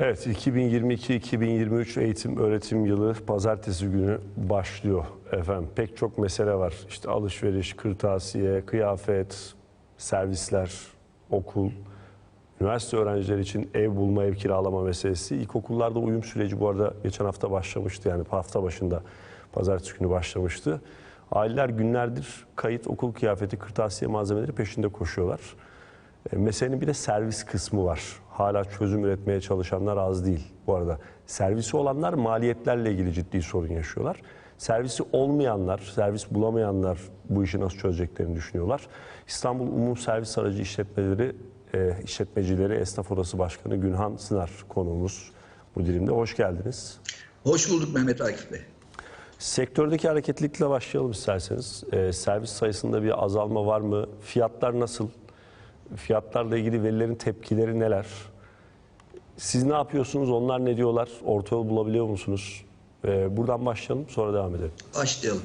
Evet 2022-2023 eğitim öğretim yılı pazartesi günü başlıyor efendim. Pek çok mesele var. İşte alışveriş, kırtasiye, kıyafet, servisler, okul, üniversite öğrencileri için ev bulma, ev kiralama meselesi. İlkokullarda uyum süreci bu arada geçen hafta başlamıştı. Yani hafta başında pazartesi günü başlamıştı. Aileler günlerdir kayıt, okul kıyafeti, kırtasiye malzemeleri peşinde koşuyorlar. E, Meselenin bir de servis kısmı var. Hala çözüm üretmeye çalışanlar az değil bu arada. Servisi olanlar maliyetlerle ilgili ciddi sorun yaşıyorlar. Servisi olmayanlar, servis bulamayanlar bu işi nasıl çözeceklerini düşünüyorlar. İstanbul Umum Servis Aracı İşletmeleri, e, İşletmecileri Esnaf Odası Başkanı Günhan Sınar konuğumuz bu dilimde. Hoş geldiniz. Hoş bulduk Mehmet Akif Bey. Sektördeki hareketlilikle başlayalım isterseniz. E, servis sayısında bir azalma var mı? Fiyatlar nasıl? Fiyatlarla ilgili velilerin tepkileri neler? Siz ne yapıyorsunuz? Onlar ne diyorlar? Orta yol bulabiliyor musunuz? E, buradan başlayalım sonra devam edelim. Başlayalım.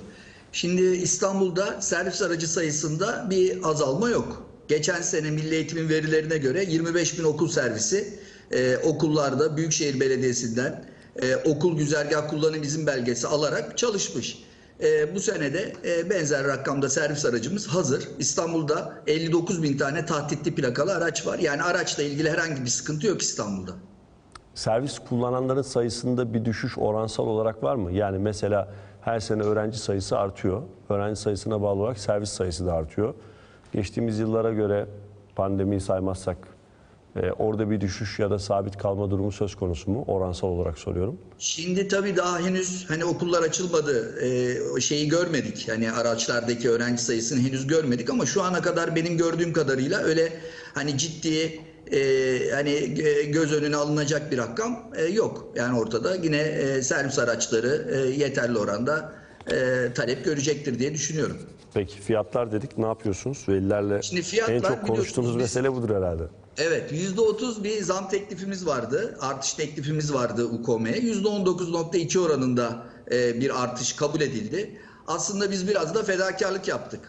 Şimdi İstanbul'da servis aracı sayısında bir azalma yok. Geçen sene Milli Eğitim'in verilerine göre 25 bin okul servisi e, okullarda Büyükşehir Belediyesi'nden e, okul güzergah kullanım izin belgesi alarak çalışmış. E, bu senede e, benzer rakamda servis aracımız hazır. İstanbul'da 59 bin tane tahtitli plakalı araç var. Yani araçla ilgili herhangi bir sıkıntı yok İstanbul'da. Servis kullananların sayısında bir düşüş oransal olarak var mı? Yani mesela her sene öğrenci sayısı artıyor. Öğrenci sayısına bağlı olarak servis sayısı da artıyor. Geçtiğimiz yıllara göre pandemiyi saymazsak e, orada bir düşüş ya da sabit kalma durumu söz konusu mu? Oransal olarak soruyorum. Şimdi tabii daha henüz hani okullar açılmadı e, o şeyi görmedik. Hani araçlardaki öğrenci sayısını henüz görmedik ama şu ana kadar benim gördüğüm kadarıyla öyle hani ciddi e, hani göz önüne alınacak bir rakam e, yok. Yani ortada yine e, servis araçları yeterli oranda e, talep görecektir diye düşünüyorum. Peki fiyatlar dedik ne yapıyorsunuz? Velilerle Şimdi fiyatlar en çok konuştuğunuz biz- mesele budur herhalde. Evet %30 bir zam teklifimiz vardı. Artış teklifimiz vardı UKOM'ye. %19.2 oranında e, bir artış kabul edildi. Aslında biz biraz da fedakarlık yaptık.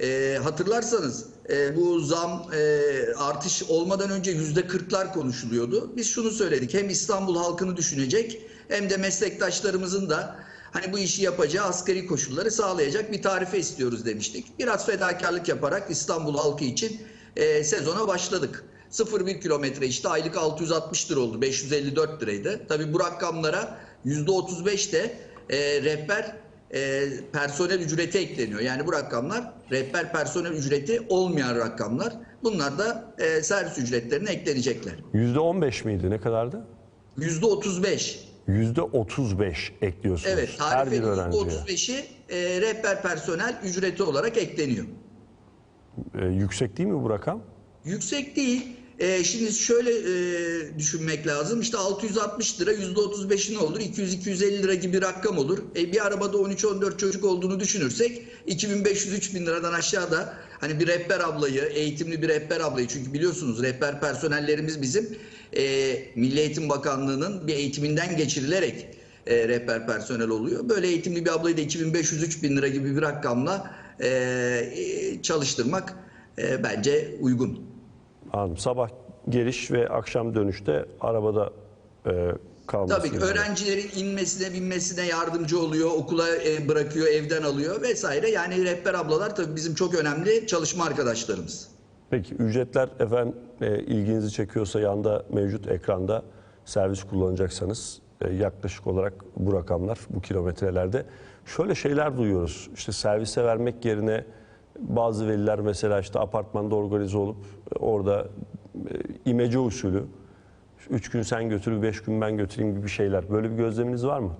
E, hatırlarsanız e, bu zam e, artış olmadan önce %40'lar konuşuluyordu. Biz şunu söyledik. Hem İstanbul halkını düşünecek hem de meslektaşlarımızın da hani bu işi yapacağı asgari koşulları sağlayacak bir tarife istiyoruz demiştik. Biraz fedakarlık yaparak İstanbul halkı için e, sezona başladık. 0,1 kilometre işte aylık 660 lira oldu. 554 liraydı. Tabii bu rakamlara %35 de e, rehber e, personel ücreti ekleniyor. Yani bu rakamlar rehber personel ücreti olmayan rakamlar. Bunlar da e, servis ücretlerine eklenecekler. %15 miydi? Ne kadardı? %35. %35 ekliyorsunuz Evet, her bir tarifenin öğrenciye. %35'i e, rehber personel ücreti olarak ekleniyor. Ee, yüksek değil mi bu rakam? Yüksek değil. Ee, şimdi şöyle e, düşünmek lazım. İşte 660 lira %35'i ne olur? 200-250 lira gibi bir rakam olur. E, bir arabada 13-14 çocuk olduğunu düşünürsek 2500-3000 liradan aşağıda hani bir rehber ablayı, eğitimli bir rehber ablayı çünkü biliyorsunuz rehber personellerimiz bizim e, Milli Eğitim Bakanlığı'nın bir eğitiminden geçirilerek e, rehber personel oluyor. Böyle eğitimli bir ablayı da 2500-3000 lira gibi bir rakamla e, e, çalıştırmak e, bence uygun. Anladım. Sabah geliş ve akşam dönüşte arabada e, kalması. Tabii ki öğrencilerin inmesine binmesine yardımcı oluyor, okula e, bırakıyor, evden alıyor vesaire. Yani rehber ablalar tabii bizim çok önemli çalışma arkadaşlarımız. Peki ücretler efendim e, ilginizi çekiyorsa yanda mevcut ekranda servis kullanacaksanız e, yaklaşık olarak bu rakamlar bu kilometrelerde. Şöyle şeyler duyuyoruz. İşte servise vermek yerine bazı veliler mesela işte apartmanda organize olup e, orada e, imece usulü üç gün sen götür, beş gün ben götüreyim gibi şeyler. Böyle bir gözleminiz var mı?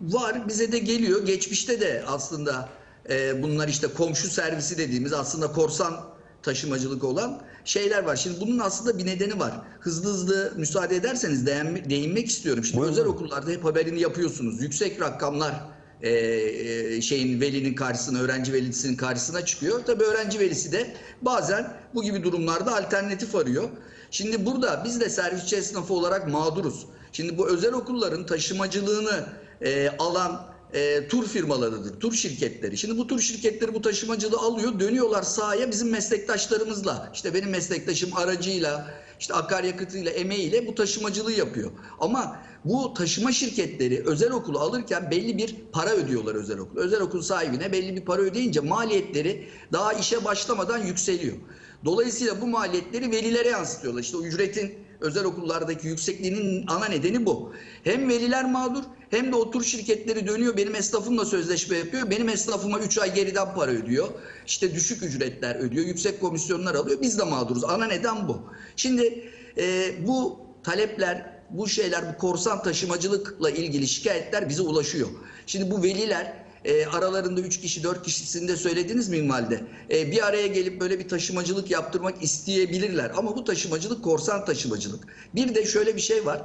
Var bize de geliyor. Geçmişte de aslında e, bunlar işte komşu servisi dediğimiz aslında korsan taşımacılık olan şeyler var. Şimdi bunun aslında bir nedeni var. Hızlı hızlı müsaade ederseniz değinme- değinmek istiyorum. Şimdi Buyurun. özel okullarda hep haberini yapıyorsunuz. Yüksek rakamlar e, e, şeyin velinin karşısına, öğrenci velisinin karşısına çıkıyor. Tabii öğrenci velisi de bazen bu gibi durumlarda alternatif arıyor. Şimdi burada biz de servisçi esnafı olarak mağduruz. Şimdi bu özel okulların taşımacılığını e, alan e, tur firmalarıdır, tur şirketleri. Şimdi bu tur şirketleri bu taşımacılığı alıyor, dönüyorlar sahaya bizim meslektaşlarımızla. İşte benim meslektaşım aracıyla, işte akaryakıtıyla, emeğiyle bu taşımacılığı yapıyor. Ama bu taşıma şirketleri özel okulu alırken belli bir para ödüyorlar özel okul. Özel okul sahibine belli bir para ödeyince maliyetleri daha işe başlamadan yükseliyor. Dolayısıyla bu maliyetleri velilere yansıtıyorlar. İşte ücretin özel okullardaki yüksekliğinin ana nedeni bu. Hem veliler mağdur hem de o tur şirketleri dönüyor benim esnafımla sözleşme yapıyor. Benim esnafıma 3 ay geriden para ödüyor. İşte düşük ücretler ödüyor, yüksek komisyonlar alıyor. Biz de mağduruz. Ana neden bu. Şimdi e, bu talepler, bu şeyler, bu korsan taşımacılıkla ilgili şikayetler bize ulaşıyor. Şimdi bu veliler e, aralarında 3 kişi 4 kişisini de söylediniz minvalde. E, bir araya gelip böyle bir taşımacılık yaptırmak isteyebilirler. Ama bu taşımacılık korsan taşımacılık. Bir de şöyle bir şey var.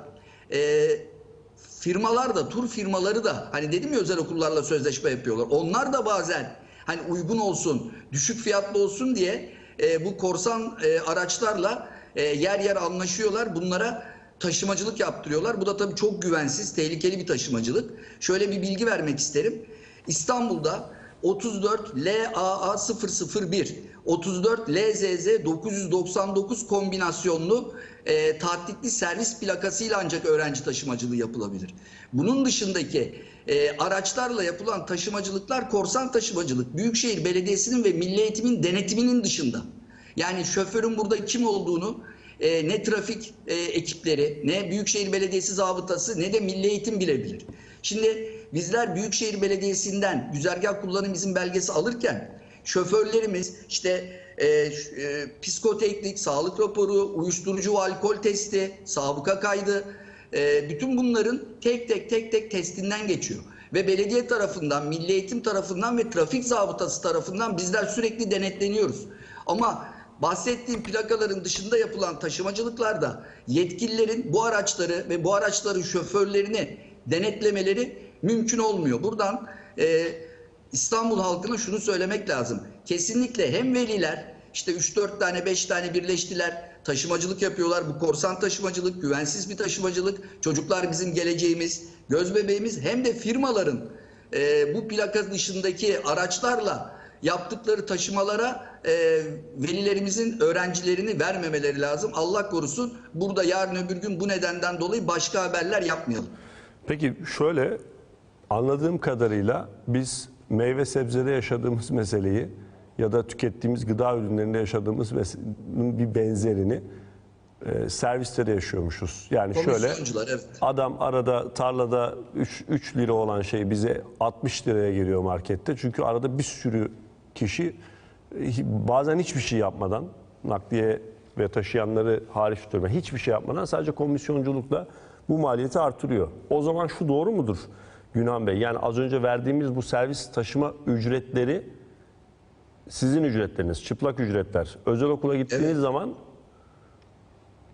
E, firmalar da tur firmaları da hani dedim ya özel okullarla sözleşme yapıyorlar. Onlar da bazen hani uygun olsun, düşük fiyatlı olsun diye e, bu korsan e, araçlarla e, yer yer anlaşıyorlar. Bunlara taşımacılık yaptırıyorlar. Bu da tabii çok güvensiz, tehlikeli bir taşımacılık. Şöyle bir bilgi vermek isterim. İstanbul'da 34 LAA 001, 34 LZZ 999 kombinasyonlu e, tahtitli servis plakasıyla ancak öğrenci taşımacılığı yapılabilir. Bunun dışındaki e, araçlarla yapılan taşımacılıklar korsan taşımacılık. Büyükşehir Belediyesi'nin ve Milli Eğitim'in denetiminin dışında. Yani şoförün burada kim olduğunu e, ne trafik e, ekipleri, ne Büyükşehir Belediyesi zabıtası, ne de Milli Eğitim bilebilir. Şimdi bizler Büyükşehir Belediyesi'nden güzergah kullanım izin belgesi alırken şoförlerimiz işte e, e, psikoteknik, sağlık raporu, uyuşturucu ve alkol testi, sabıka kaydı, e, bütün bunların tek tek tek tek testinden geçiyor. Ve belediye tarafından, milli eğitim tarafından ve trafik zabıtası tarafından bizler sürekli denetleniyoruz. Ama bahsettiğim plakaların dışında yapılan taşımacılıklarda yetkililerin bu araçları ve bu araçların şoförlerini denetlemeleri mümkün olmuyor. Buradan e, İstanbul halkına şunu söylemek lazım. Kesinlikle hem veliler işte 3-4 tane 5 tane birleştiler taşımacılık yapıyorlar. Bu korsan taşımacılık, güvensiz bir taşımacılık. Çocuklar bizim geleceğimiz, göz bebeğimiz hem de firmaların e, bu plaka dışındaki araçlarla yaptıkları taşımalara e, velilerimizin öğrencilerini vermemeleri lazım. Allah korusun burada yarın öbür gün bu nedenden dolayı başka haberler yapmayalım. Peki şöyle anladığım kadarıyla biz meyve sebzede yaşadığımız meseleyi ya da tükettiğimiz gıda ürünlerinde yaşadığımız bir benzerini e, serviste de yaşıyormuşuz. Yani şöyle evet. adam arada tarlada 3, 3 lira olan şey bize 60 liraya geliyor markette. Çünkü arada bir sürü kişi bazen hiçbir şey yapmadan nakliye ve taşıyanları hariç tutma hiçbir şey yapmadan sadece komisyonculukla bu maliyeti artırıyor. O zaman şu doğru mudur Günhan Bey? Yani az önce verdiğimiz bu servis taşıma ücretleri sizin ücretleriniz, çıplak ücretler. Özel okula gittiğiniz Evet. zaman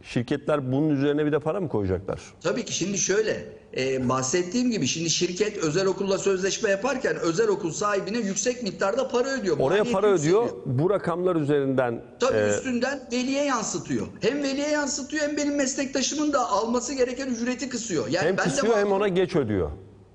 şirketler bunun üzerine bir de para mı koyacaklar? Tabii ki şimdi şöyle e, bahsettiğim gibi şimdi şirket özel okulla sözleşme yaparken özel okul sahibine yüksek miktarda para ödüyor. Oraya Maliyet para ödüyor. Bu rakamlar üzerinden Tabii e, üstünden veliye yansıtıyor. Hem veliye yansıtıyor hem benim meslektaşımın da alması gereken ücreti kısıyor. Yani hem ben de kısıyor hem mağdur- ona geç ödüyor.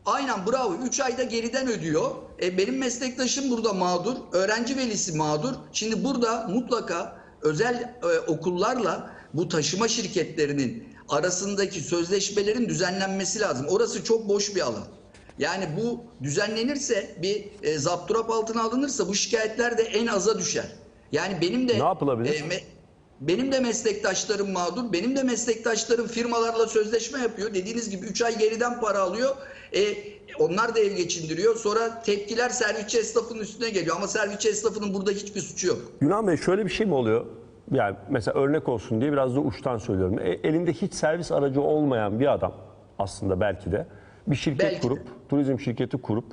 Aynen bravo. 3 ayda geriden ödüyor. E, benim meslektaşım burada mağdur. Öğrenci velisi mağdur. Şimdi burada mutlaka özel e, okullarla bu taşıma şirketlerinin arasındaki sözleşmelerin düzenlenmesi lazım. Orası çok boş bir alan. Yani bu düzenlenirse bir e, zapturap altına alınırsa bu şikayetler de en aza düşer. Yani benim de Ne yapılabilir? e, me- benim de meslektaşlarım mağdur. Benim de meslektaşlarım firmalarla sözleşme yapıyor. Dediğiniz gibi 3 ay geriden para alıyor. E, onlar da ev geçindiriyor. Sonra tepkiler servisçi esnafının üstüne geliyor. Ama servisçi esnafının burada hiçbir suçu yok. Yunan Bey şöyle bir şey mi oluyor? Yani mesela örnek olsun diye biraz da uçtan söylüyorum. E, elinde hiç servis aracı olmayan bir adam aslında belki de bir şirket Belki de. kurup, turizm şirketi kurup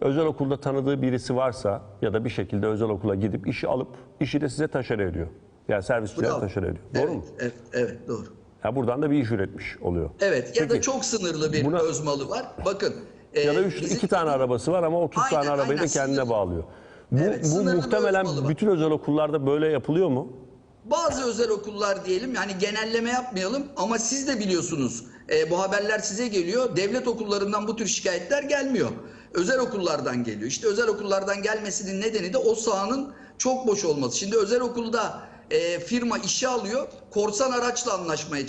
özel okulda tanıdığı birisi varsa ya da bir şekilde özel okula gidip işi alıp işi de size taşer ediyor. Yani servisçilere Bravo. taşer ediyor. Doğru evet, mu? Evet, evet doğru. Ya buradan da bir iş üretmiş oluyor. Evet ya da Peki. çok sınırlı bir Buna- öz malı var. Bakın. Ya da e, üç, bizim- iki tane arabası var ama 30 tane Aynen, arabayı da aynen, kendine sınırlı. bağlıyor. Bu, Evet, bu muhtemelen bütün özel okullarda böyle yapılıyor mu? Bazı özel okullar diyelim yani genelleme yapmayalım ama siz de biliyorsunuz e, bu haberler size geliyor. Devlet okullarından bu tür şikayetler gelmiyor. Özel okullardan geliyor. İşte özel okullardan gelmesinin nedeni de o sahanın çok boş olması. Şimdi özel okulda e, firma işe alıyor. Korsan araçla anlaşmaya